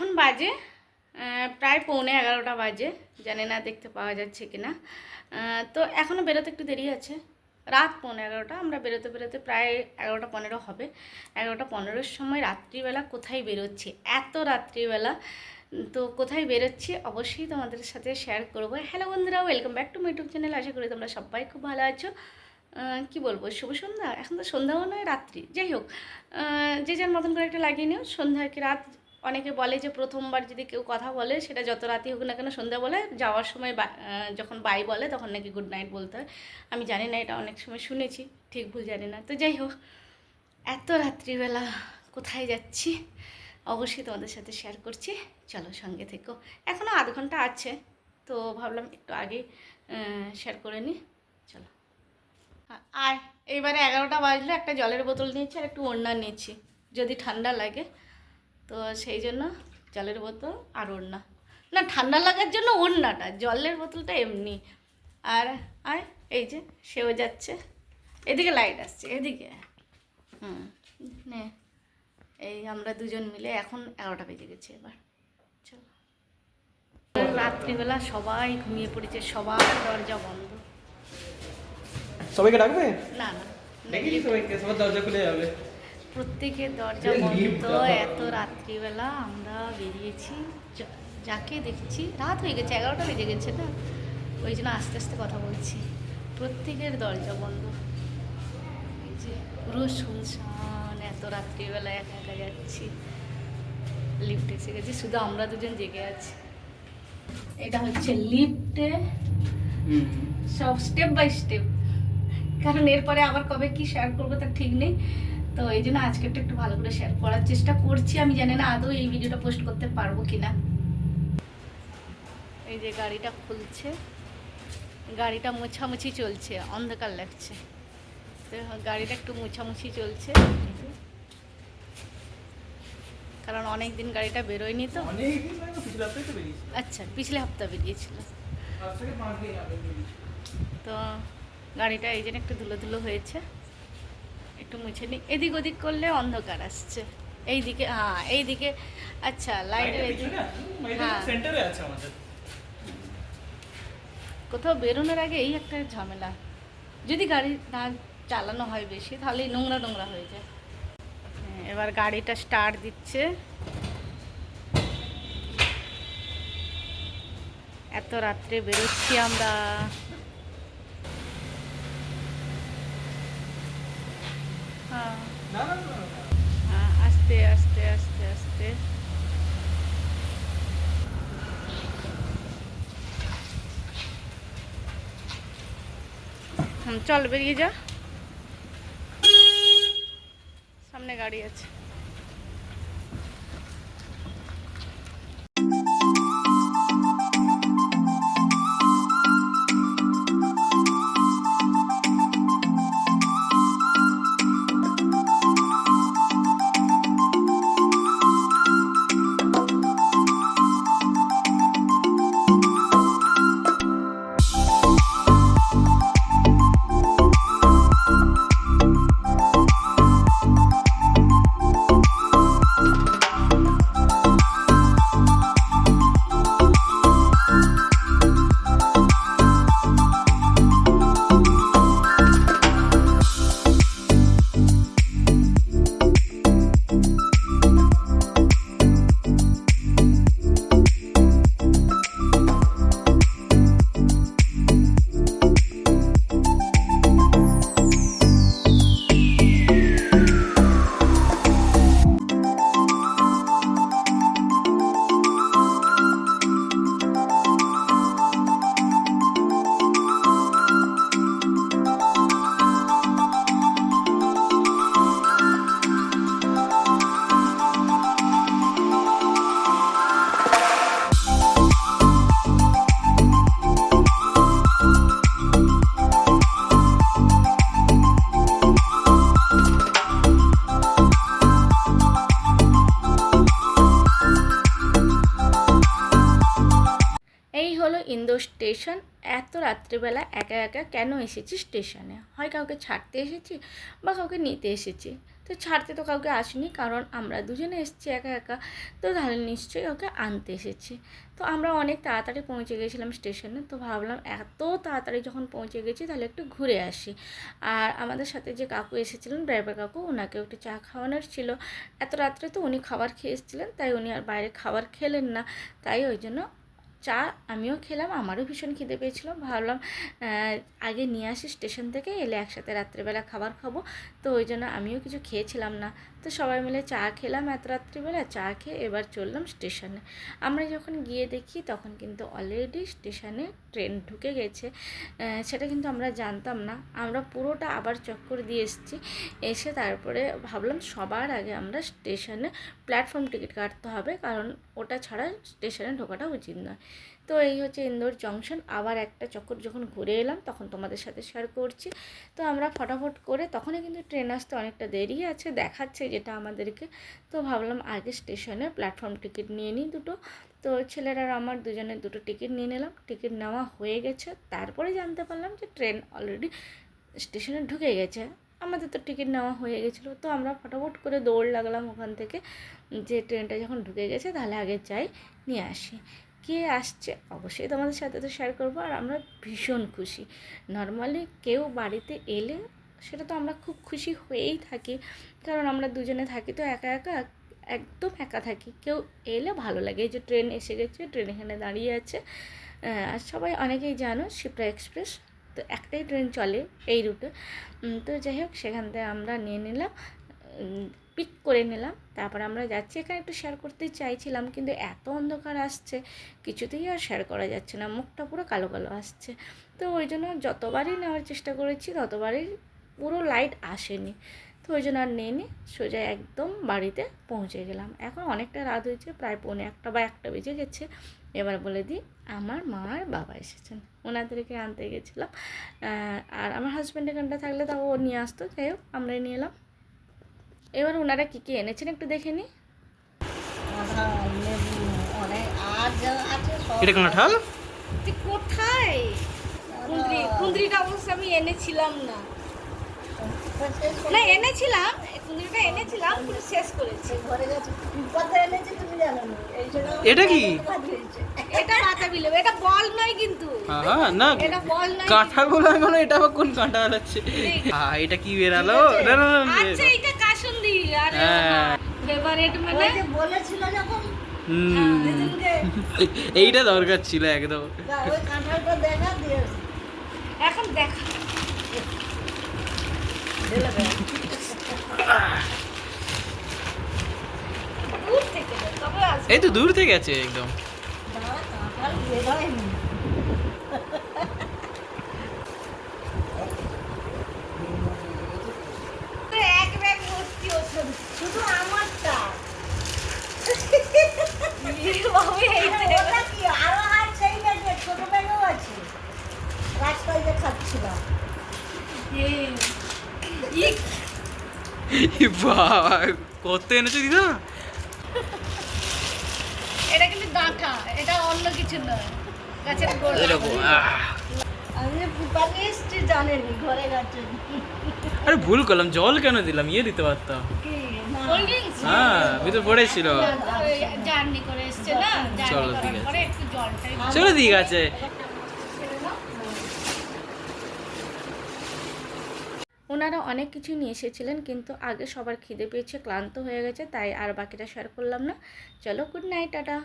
এখন বাজে প্রায় পৌনে এগারোটা বাজে। জানি না দেখতে পাওয়া যাচ্ছে কি না তো এখনও বেরোতে একটু দেরি আছে। রাত পৌনে এগারোটা, আমরা বেরোতে বেরোতে প্রায় এগারোটা পনেরো হবে। এগারোটা পনেরোর সময় রাত্রিবেলা কোথায় বেরোচ্ছি? এত রাত্রিবেলা। তো কোথায় বেরোচ্ছি? অবশ্যই তোমাদের সাথে শেয়ার করব। হ্যালো বন্ধুরা welcome back to my YouTube channel আশা করি তোমরা সবাই খুব ভালো আছো। কি বলব, শুভ সন্ধ্যা। এখন তো সন্ধ্যাও নয়, রাত্রি। যাই হোক যে যার মতন করে একটা লাগিয়ে নিও। সন্ধ্যা কি রাত অনেকে বলে যে প্রথমবার যদি কেউ কথা বলে, সেটা যত রাতই হোক না কেন সন্ধ্যা বলে, যাওয়ার সময় যখন বাই বলে, তখন নাকি গুড নাইট বলতে হয়। আমি জানি না, এটা অনেক সময় শুনেছি, ঠিক ভুল জানি না। তো যাই হোক, এত রাত্রিবেলা কোথায় যাচ্ছি? অবশ্যই তোমাদের সাথে শেয়ার করছি। চলো সঙ্গে থেকো। এখনও আধ ঘণ্টা আছে, তো ভাবলাম একটু আগে শেয়ার করে নিই চলো। আর এইবারে এগারোটা বাজলে, একটা জলের বোতল নিয়েছি আর একটু ওড়না নিয়েছি। যদি ঠান্ডা লাগে। তো সেই জন্য জলের বোতল আর ওড়না। না ঠান্ডা লাগার জন্য ওড়নাটা জলের বোতলটা এমনি। আর আয় এই যে সেও যাচ্ছে। এদিকে লাইট আসছে এদিকে। হুম নে। এই আমরা দুজন মিলে এখন এগারোটা বেজে গেছে এবার। চলো। রাত্রিবেলা সবাই ঘুমিয়ে পড়েছে সবার দরজা বন্ধ। সবাইকে ডাকবে? না না। সবাইকে সবার দরজা খুলে যাবে। প্রত্যেকের দরজা বন্ধ। এত রাত্রিবেলা আমরা বেরিয়েছি। যাকে দেখছি রাত হয়ে গেছে এগারোটা বেজে গেছে না? ওই জন্য আস্তে আস্তে কথা বলছি। প্রত্যেকের দরজা বন্ধ। এই যে পুরো শুনশান এত রাত্রিবেলা একা একা যাচ্ছি। লিফট এসে গেছি। শুধু আমরা দুজন জেগে আছি। এটা হচ্ছে লিফটে সব স্টেপ বাই স্টেপ কারণ এরপরে আবার কবে কি শেয়ার করব তার ঠিক নেই। তো এই জন্য আজকে একটু একটু ভালো করে শেয়ার করার চেষ্টা করছি। আমি জানি না আদৌ এই ভিডিওটা পোস্ট করতে পারব কি না এই যে গাড়িটা খুলছে গাড়িটা মোছামুছি চলছে অন্ধকার লাগছে। তো গাড়িটা একটু মোছামুছি চলছে। কারণ অনেক দিন গাড়িটা বেরোয়নি তো। আচ্ছা পিছলে হপ্তাহ বেরিয়েছিল। তো গাড়িটা এই জন্য একটু ধুলো ধুলো হয়েছে। একটু মুছে নিই এদিক ওদিক করলে অন্ধকার আসছে। এই দিকে হ্যাঁ এই দিকে আচ্ছা লাইটের হ্যাঁ। সেন্টারে আছে আমাদের। কোথাও বেরোনোর আগে এই একটা ঝামেলা। যদি গাড়ি না চালানো হয় বেশি তাহলে নোংরা নোংরা হয়ে যায়। হ্যাঁ, এবার গাড়িটা স্টার্ট দিচ্ছে। এত রাত্রে বেরোচ্ছি আমরা হ্যাঁ না না না, না হ্যাঁ, আস্তে আস্তে আস্তে আস্তে হুম চল বেরিয়ে যা সামনে গাড়ি আছে এই হলো ইন্দোর স্টেশন। এত রাত্রিবেলা একা একা কেন এসেছি স্টেশনে? হয় কাউকে ছাড়তে এসেছি বা কাউকে নিতে এসেছি। তো ছাড়তে তো কাউকে আসিনি কারণ আমরা দুজনে এসেছি একা একা। তো তাহলে নিশ্চয়ই ওকে আনতে এসেছি। তো আমরা অনেক তাড়াতাড়ি পৌঁছে গেছিলাম স্টেশনে। তো ভাবলাম এত তাড়াতাড়ি যখন পৌঁছে গেছি তাহলে একটু ঘুরে আসি। আর আমাদের সাথে যে কাকু এসেছিলেন, ড্রাইভার কাকু ওনাকে একটু চা খাওয়ানোর ছিল। এত রাত্রে তো উনি খাবার খেয়ে এসেছিলেন তাই উনি আর বাইরে খাবার খেলেন না। তাই ওই জন্য চা আমিও খেলাম, আমারও ভীষণ খিদে পেয়েছিল। ভাবলাম আগে নিয়ে আসি স্টেশন থেকে, এলে একসাথে রাত্রেবেলা খাবার খাব। তো ওই জন্য আমিও কিছু খেয়েছিলাম না। তো সবাই মিলে চা খেলাম এত রাত্রিবেলা, চা খেয়ে এবার চললাম স্টেশনে। আমরা যখন গিয়ে দেখি তখন কিন্তু অলরেডি স্টেশনে ট্রেন ঢুকে গেছে। সেটা কিন্তু আমরা জানতাম না। আমরা পুরোটা আবার চক্কর দিয়ে এসেছি। এসে তারপরে ভাবলাম সবার আগে আমরা স্টেশনে প্ল্যাটফর্ম টিকিট কাটতে হবে, কারণ ওটা ছাড়া স্টেশনে ঢোকাটা উচিত নয়। তো এই হচ্ছে ইন্দোর জংশন আবার একটা চক্কর যখন ঘুরে এলাম, তখন তোমাদের সাথে শেয়ার করছি। তো আমরা ফটাফট করে, তখনই কিন্তু ট্রেন আসতে অনেকটা দেরি আছে, দেখাচ্ছে যেটা আমাদেরকে। তো ভাবলাম আগে স্টেশনে প্ল্যাটফর্ম টিকিট নিয়ে নিই দুটো। তো ছেলেরা আমার দুজনের দুটো টিকিট নিয়ে নিলাম। টিকিট নেওয়া হয়ে গেছে। তারপরে জানতে পারলাম যে ট্রেন অলরেডি স্টেশনে ঢুকে গেছে। আমাদের তো টিকিট নেওয়া হয়ে গেছিল। তো আমরা ফটাফট করে দৌড় লাগলাম ওখান থেকে। যে ট্রেনটা যখন ঢুকে গেছে, তাহলে আগে যাই, নিয়ে আসি। কে আসছে? অবশ্যই তোমাদের সাথে তো শেয়ার করব আর আমরা ভীষণ খুশি। নর্মালি কেউ বাড়িতে এলে সেটা তো আমরা খুব খুশি হয়েই থাকি। কারণ আমরা দুজনে থাকি তো একা একা, একদম একা থাকি। কেউ এলে ভালো লাগে। এই যে ট্রেন এসে গেছে ট্রেন এখানে দাঁড়িয়ে আছে। আর সবাই অনেকেই জানো শিপ্রা এক্সপ্রেস তো একটাই ট্রেন চলে এই রুটে তো যাই হোক, সেখান থেকে আমরা নিয়ে নিলাম। পিক করে নিলাম। তারপর আমরা যাচ্ছি। এখানে একটু শেয়ার করতে চাইছিলাম, কিন্তু এত অন্ধকার আসছে, কিছুতেই আর শেয়ার করা যাচ্ছে না। মুখটা পুরো কালো কালো আসছে। তো ওই জন্য যতবারই নেওয়ার চেষ্টা করেছি, ততবারই পুরো লাইট আসেনি। তো ওই জন্য আর নিয়ে সোজা একদম বাড়িতে পৌঁছে গেলাম। এখন অনেকটা রাত হয়েছে, প্রায় পৌনে একটা বা একটা বেজে গেছে। এবার বলে দিই, আমার মা আর বাবা এসেছেন। ওনাদেরকে আনতে গেছিলাম। আর আমার হাজব্যান্ড এখানটা থাকলে তাও ও নিয়ে আসতো। যাই হোক, আমরাই নিয়ে এলাম। এবার ওনারা কী কী এনেছেন একটু দেখে নিই কাঁঠাল, এটা কোথায় কুন্দ্রি কুন্দ্রিটা অবশ্য আমি এনেছিলাম না না এনেছিলাম কুন্দ্রিটা এনেছিলাম কিন্তু শেষ করেছি ঘরে গেছে কত এনেছে তুমি জানো না এটা কি? এটা এটা বল নয় কিন্তু হ্যাঁ না এটা বল নয় কাঁঠাল বলে আমি এটা কোন কাঁঠাল আছে এটা কি বেরালো না না না, না আচ্ছা এটা এইটা দরকার ছিল একদম। এখন দেখা। এই তো দূর থেকে আছে একদম দাঁড়া, কাঁঠাল বেরোয়নি। এক ব্যাগ ভর্তি ওষুধ শুধু আমারটা বাবু এই ওটা কি আরও আর সেই ব্যাগে ছোট ব্যাগও আছে রাস্তায় যে খাচ্ছিলাম ই বাবা কত এনেছো দিদা? এটা কিন্তু ডাঁটা এটা অন্য কিছু নয়। গাছের গোড়া। এরকম আমি যে এসছি জানেনি ঘরে গেছে। আরে ভুল করলাম জল কেন দিলাম? ইয়ে দিতে পারতাম। হ্যাঁ ভিতর পড়েছিল। জার্নি করে এসছে না চলো, ঠিক আছে। চলো ঠিক আছে। ওনারা অনেক কিছু নিয়ে এসেছিলেন, কিন্তু আগে সবার খিদে পেয়েছে, ক্লান্ত হয়ে গেছে, তাই আর বাকিটা শেয়ার করলাম না। চলো গুড নাইট টাটা।